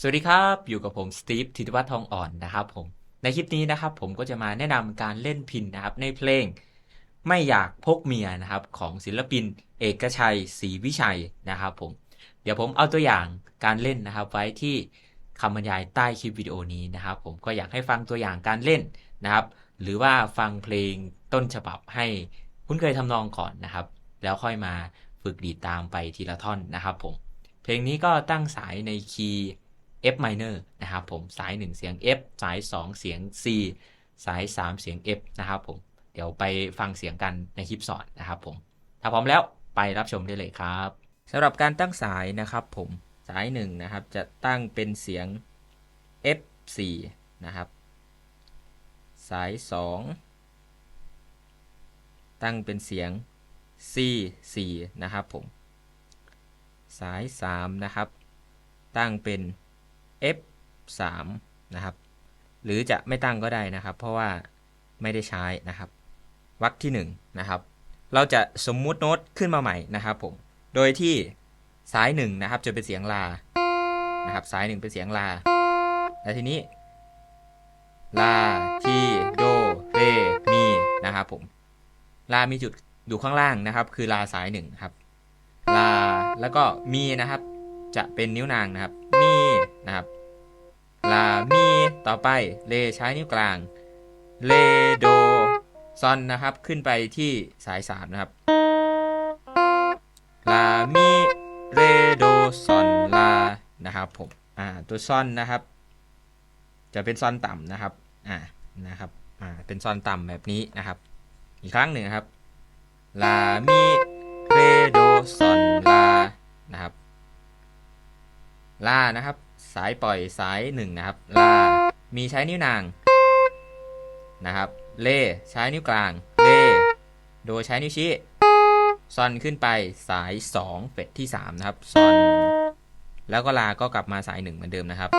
สวัสดีครับ อยู่กับผมสตีฟธิติวัฒน์ทองอ่อนนะครับผม ในคลิปนี้นะครับผมก็จะมาแนะนำการเล่นพินนะครับในเพลง ไม่อยากพกเมียนะครับของศิลปิน เอกชัยศรีวิชัยนะครับผม เดี๋ยวผมเอาตัวอย่างการเล่นนะครับไว้ที่คำบรรยายใต้คลิปวิดีโอนี้นะครับผมก็อยากให้ฟังตัวอย่างการเล่นนะครับ หรือว่าฟังเพลงต้นฉบับให้คุ้นเคยทำนองก่อนนะครับ แล้วค่อยมาฝึกดีดตามไปทีละท่อนนะครับผมเพลงนี้ก็ตั้งสายในคีย์ F minor นะครับผมสาย 1 เสียง F สาย 2 เสียง C สาย 3 เสียง F นะครับผมเดี๋ยวไปฟังเสียงกันในคลิปสอนนะครับผมถ้าพร้อมแล้วไปรับชมได้เลยครับสำหรับการตั้งสายนะครับผมสาย 1 นะครับ จะตั้งเป็นเสียง F4 นะครับ สาย 2 ตั้งเป็นเสียง C4 นะครับผม สาย 3 นะครับ ตั้งเป็น F3 นะครับ หรือจะไม่ตั้งก็ได้นะครับ เพราะว่าไม่ได้ใช้นะครับวรรคที่1นะครับ เราจะสมมุติโน้ตขึ้นมาใหม่นะครับผม โดยที่สาย1นะครับจะเป็นเสียงลา นะครับ สาย1เป็นเสียงลา แล้วทีนี้ ลา ที โด เร มี นะครับผม ลา มีจุดอยู่ข้างล่างนะครับ คือลาสายหนึ่งครับ ลา แล้วก็มีนะครับ จะเป็นนิ้วนางนะครับ มี นะครับ ลา มี ต่อไป เล ใช้นิ้วกลาง เล โด ซอนนะครับ ขึ้นไปที่สายสามนะครับ ลา มีเรโด ซอน ลา นะครับผม อ่า ตัวซอนนะครับ จะเป็นซอนต่ำนะครับ อ่า นะครับ อ่า เป็นซอนต่ำแบบนี้นะครับ อีกครั้งหนึ่งครับ ลามิเรโด ซอน ลา นะครับ ลา นะครับ สายปล่อยสายหนึ่งนะครับ ลา มีใช้นิ้วนางนะครับ เลใช้นิ้วกลาง เล โดใช้นิ้วชี้ ซอนขึ้นไปสาย 2 เฟรตที่ 3 นะครับ ซอน แล้วก็ลา ก็กลับมาสาย 1 เหมือนเดิมนะครับ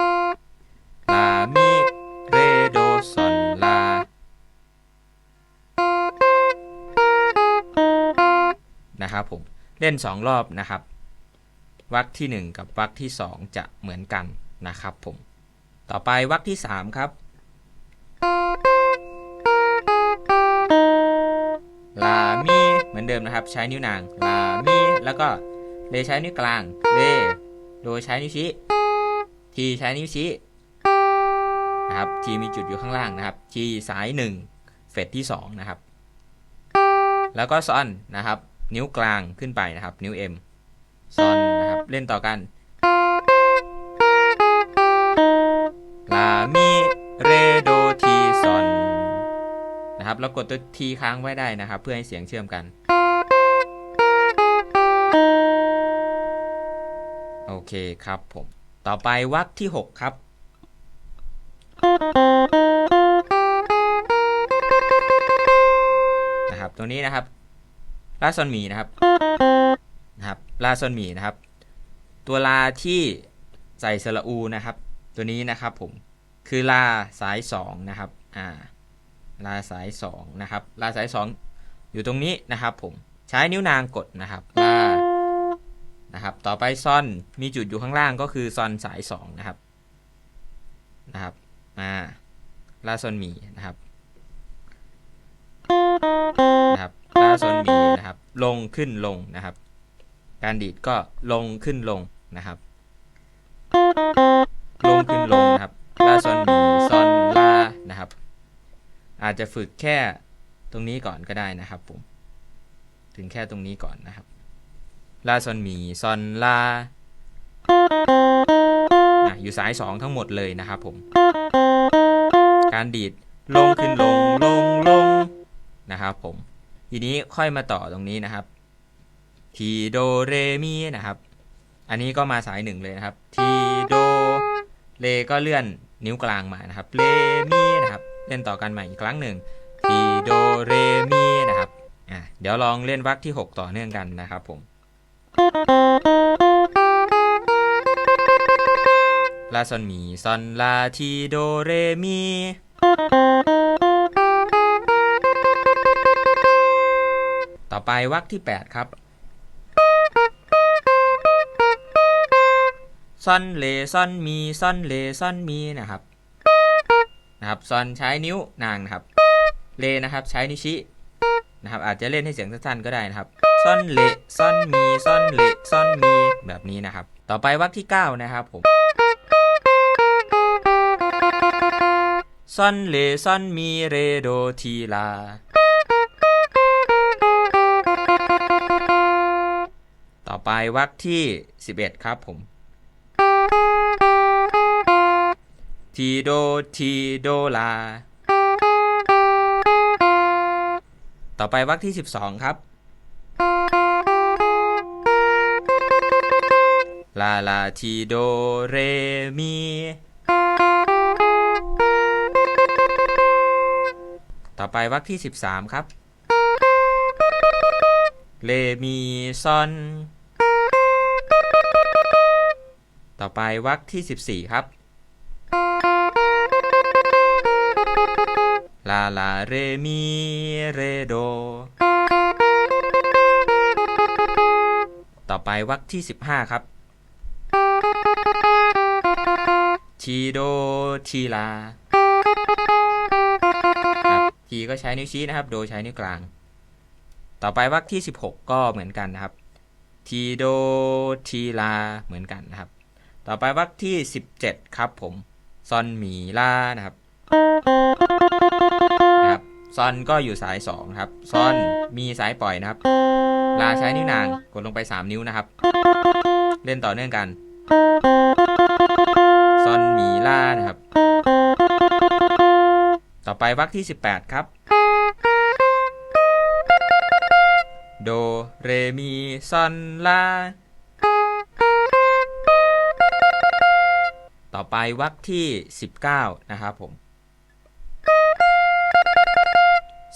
ลามิเร โด ซอน ลา นะครับผม เล่น 2 รอบนะครับ วรรคที่ 1 กับวรรคที่ 2 จะเหมือนกันนะครับผม ต่อไปวรรคที่ 3 ครับ ลา มี เหมือนเดิมนะครับ ใช้นิ้วนาง ลา มี แล้วก็เลใช้นิ้วกลางเลโดยใช้นิ้วชี้ ทีใช้นิ้วชี้นะครับทีมีจุดอยู่ข้างล่างนะครับทีสาย 1 เฟรตที่ 2 นะครับ แล้วก็ซอนนะครับ นิ้วกลางขึ้นไปนะครับ นิ้ว M ซอนนะครับ เล่นต่อกัน ลา มิ เร โด ที ซอน นะครับ แล้วกดตัวทีค้างไว้ได้นะครับ เพื่อให้เสียงเชื่อมกัน โอเคครับผม ต่อไปวรรคที่ 6 ครับนะครับ ตัวนี้นะครับลาซอนมีนะครับ ลาซอนหมีนะครับ ตัวลาที่ใส่สระอูนะครับ ตัวนี้นะครับผมคือลาสาย2นะครับอ่าลาสาย2นะครับลาสาย 2 อยู่ตรงนี้นะครับ ผมใช้นิ้วนางกดนะครับลานะครับ ต่อไปซอนมีจุดอยู่ข้างล่างก็คือซอนสาย2นะครับนะครับอ่าลาซอนหมีนะครับนะครับลาซอนหมีนะครับ ลงขึ้นลงนะครับ การดีดก็ลงขึ้นลงนะครับ ลงขึ้นลงนะครับลาซอนมีซอนลานะครับ อาจจะฝึกแค่ตรงนี้ก่อนก็ได้นะครับผมถึงแค่ตรงนี้ก่อนนะครับลาซอนมีซอนลาอะอยู่สาย 2 ทั้งหมดเลยนะครับผม การดีดลงขึ้นลงลงลงนะครับผม ทีนี้ค่อยมาต่อตรงนี้นะครับ ทีโดเรมีนะครับ อันนี้ก็มาสายหนึ่งเลยนะครับ ทีโดเลก็เลื่อนนิ้วกลางมานะครับเลมีนะครับ เล่นต่อกันใหม่อีกครั้งหนึ่งทีโดเรมีนะครับอะเดี๋ยวลองเล่นวรรคที่ 6 ต่อเนื่องกันนะครับผมลาซอนมีซอนลาทีโดเรมีต่อไปวรรคที่ 8 ครับ ซ่อนเลซ่อนมีซ่อนเลซ่อนมีนะครับนะครับซอนใช้นิ้วนางนะครับ เลนะครับใช้นิ้วชี้นะครับ อาจจะเล่นให้เสียงสั้นๆก็ได้นะครับซ่อนเลซ่อนมีซ่อนเลซ่อนมีแบบนี้นะครับ ต่อไปวรรคที่ 9 นะครับผมซ่อนเลซ่อนมีเรโดทีลาต่อไปวรรคที่ 11 ครับผม ทีโดทีโดลา ต่อไปวรรคที่ 12 ครับ ลาลาทีโดเรมีต่อไปวรรคที่ 13 ครับ เลมีซอน ต่อไปวรรคที่ 14 ครับ ลาลาเรมีเรโด ต่อไปวรรคที่ 15 ครับทีโดทีลาครับทีก็ใช้นิ้วชี้นะครับ โดใช้นิ้วกลาง ต่อไปวรรคที่ 16 ก็เหมือนกันนะครับ ทีโดทีลาเหมือนกันนะครับ ต่อไปวรรคที่ 17 ครับผม ซอนหมีลานะครับ ซอนก็อยู่สาย 2 ครับ ซอนมีสายปล่อยนะครับ ลาใช้นิ้วนาง กดลงไป 3 นิ้วนะครับ เล่นต่อเนื่องกัน ซอนมีลานะครับ ต่อไปวรรคที่ 18 ครับ โด เร มี ซอน ลา ต่อไปวรรคที่ 19 นะครับผม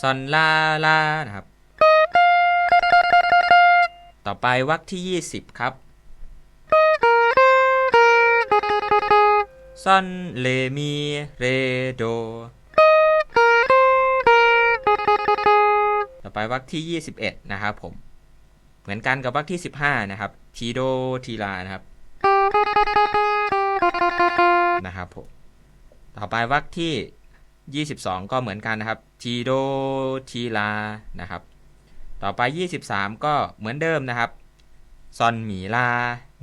ซอนลาลานะครับ ต่อไปวรรคที่ 20 ครับซอนเลมีเรโดต่อไปวรรคที่ 21 นะครับผม เหมือนกันกับวรรคที่ 15 นะครับ ทีโดทีลานะครับ นะครับผม ต่อไปวรรคที่ 22 ก็เหมือนกันนะครับทีโดทีลานะครับ ต่อไป 23 ก็เหมือนเดิมนะครับซอนหมีลา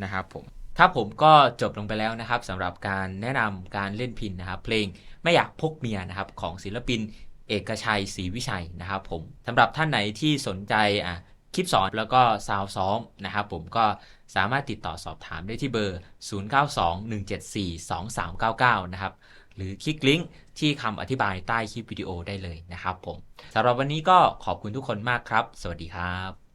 นะครับผมครับผมก็จบลงไปแล้วนะครับสำหรับการแนะนำการเล่นพินนะครับเพลงไม่อยากพกเมียนะครับของศิลปินเอกชัยศรีวิชัยนะครับผมสำหรับท่านไหนที่สนใจอะคลิปสอนแล้วก็ซาวซ้อมนะครับผมก็สามารถติดต่อสอบถามได้ที่เบอร์ 0921742399 นะครับ หรือคลิกลิงก์ที่คำอธิบายใต้คลิปวิดีโอได้เลยนะครับผมสำหรับวันนี้ก็ขอบคุณทุกคนมากครับ สวัสดีครับ